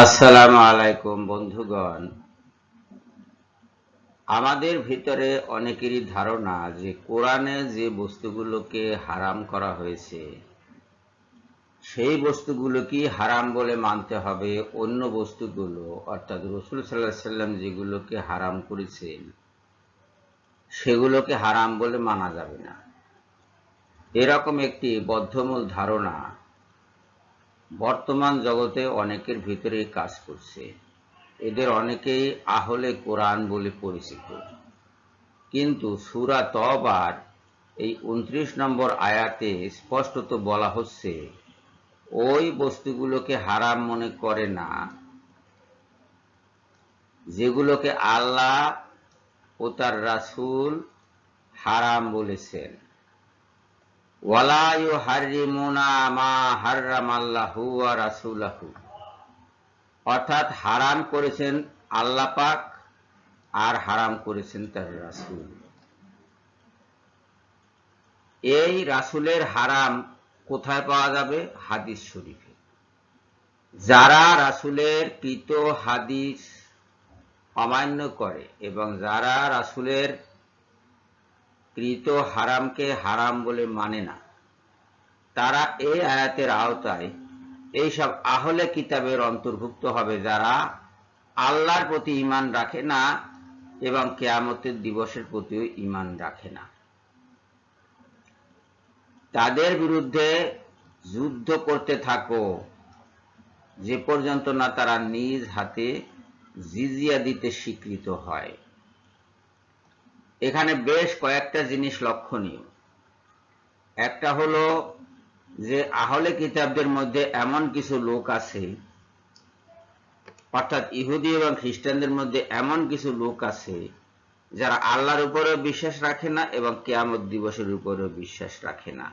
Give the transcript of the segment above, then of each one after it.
আসসালামু আলাইকুম বন্ধুগণ। আমাদের ভিতরে অনেকেরই ধারণা যে কোরআনে যে বস্তুগুলোকে হারাম করা হয়েছে, সেই বস্তুগুলোকে হারাম বলে মানতে হবে। অন্য বস্তুগুলো, অর্থাৎ রসুল সাল্লাহ সাল্লাম যেগুলোকে হারাম করেছেন, সেগুলোকে হারাম বলে মানা যাবে না। এরকম একটি বদ্ধমূল ধারণা বর্তমান জগতে অনেকের ভিতরে কাজ করছে। এদের অনেকেই আহলে কোরআন বলে পরিচিত। কিন্তু সুরা তবার এই উনত্রিশ নম্বর আয়াতে স্পষ্টত বলা হচ্ছে, ওই বস্তুগুলোকে হারাম মনে করে না, যেগুলোকে আল্লাহ ও তার রাসূল হারাম বলেছেন। ওয়ালা ইউহাররিমুনা মা হাররামাল্লাহু ওয়া রাসূলুহু। অর্থাৎ হারাম করেছেন আল্লাহ পাক আর হারাম করেছেন তার রাসূল। এই রাসুলের হারাম কোথায় পাওয়া যাবে? হাদিস শরীফে। যারা রাসুলের কৃত হাদিস অমান্য করে এবং যারা রাসূলের কৃত হারামকে হারাম বলে মানে না। তারা এই আয়াতের আওতায় এইসব আহলে কিতাবের অন্তর্ভুক্ত হবে যারা আল্লাহর প্রতি ইমান রাখে না এবং কেয়ামতের দিবসের প্রতিও ইমান রাখে না। তাদের বিরুদ্ধে যুদ্ধ করতে থাকো। যে পর্যন্ত না তারা নিজ হাতে জিজিয়া দিতে স্বীকৃত হয়। এখানে বেশ কয়েকটা জিনিস লক্ষণীয়। একটা হলো যে আহলে কিতাবদের মধ্যে এমন কিছু লোক আছে, অর্থাৎ ইহুদি এবং খ্রিস্টানদের মধ্যে এমন কিছু লোক আছে যারা আল্লাহর উপরেও বিশ্বাস রাখে না এবং কেয়ামত দিবসের উপরেও বিশ্বাস রাখে না।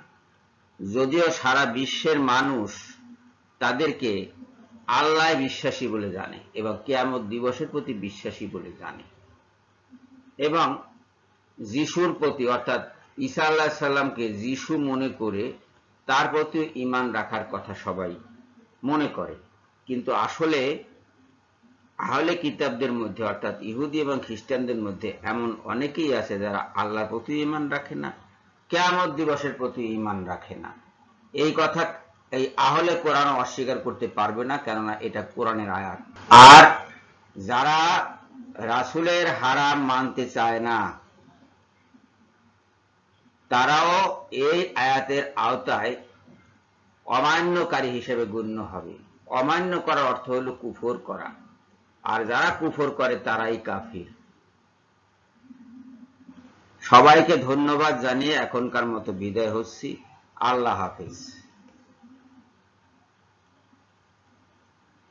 যদিও সারা বিশ্বের মানুষ তাদেরকে আল্লাহ বিশ্বাসী বলে জানে এবং কেয়ামত দিবসের প্রতি বিশ্বাসী বলে জানে। এবং যিশুর প্রতি, অর্থাৎ ঈসা আল্লাহ সাল্লামকে যিশু মনে করে তার প্রতি ইমান রাখার কথা সবাই মনে করে। কিন্তু আসলে আহলে কিতাবদের মধ্যে, অর্থাৎ ইহুদি এবং খ্রিস্টানদের মধ্যে এমন অনেকেই আছে যারা আল্লাহর প্রতি ইমান রাখে না, কেয়ামত দিবসের প্রতি ইমান রাখে না। এই কথা এই আহলে কোরআন অস্বীকার করতে পারবে না, কেননা এটা কোরআনের আয়াত। আর যারা রাসুলের হারাম মানতে চায় না তারাও এই আয়াতের আওতায় অমান্যকারী হিসেবে গণ্য হবে। অমান্য করার অর্থ হল কুফর করা। আর যারা কুফর করে, তারাই কাফির। সবাইকে ধন্যবাদ জানিয়ে এখনকার মতো বিদায় হচ্ছি। আল্লাহ হাফিজ।